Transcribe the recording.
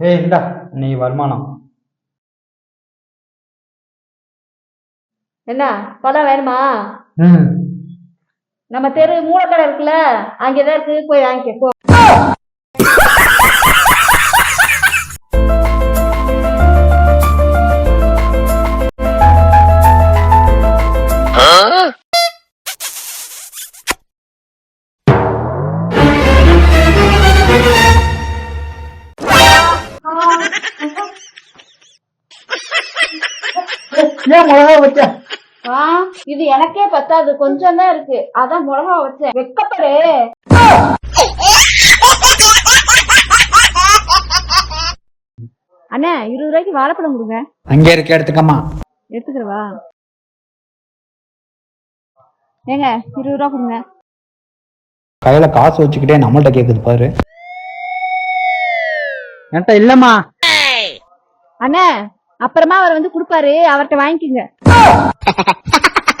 ஏய் இந்தா நீ வருமானம். என்ன பழம் வேணுமா? நம்ம தெரு மூலக்கடை இருக்குல்ல அங்கேதான் இருக்கு போய் வாங்கிக்கோ. ஏன் மிளகா வச்ச? ஆ இது எனக்கே பத்தாது. கொஞ்சம் தான் இருக்கு. அதான் மிளகா வச்சேன். வெக்கப்படு. அண்ணா இருபது ரூபாய்க்கு வாழைப்பழம் கொடுங்க. அங்கே இருக்க எடுத்துக்கம்மா. எடுத்துக்கிறவா? ஏங்க இருபது ரூபா கொடுங்க. கையில காசு வச்சுக்கிட்டே நம்மள்ட்ட கேக்குது பாரு. என்கிட்ட இல்லம்மா. அண்ணா அப்புறமா அவர் வந்து கொடுப்பாரு அவர்கிட்ட வாங்கிக்கோங்க.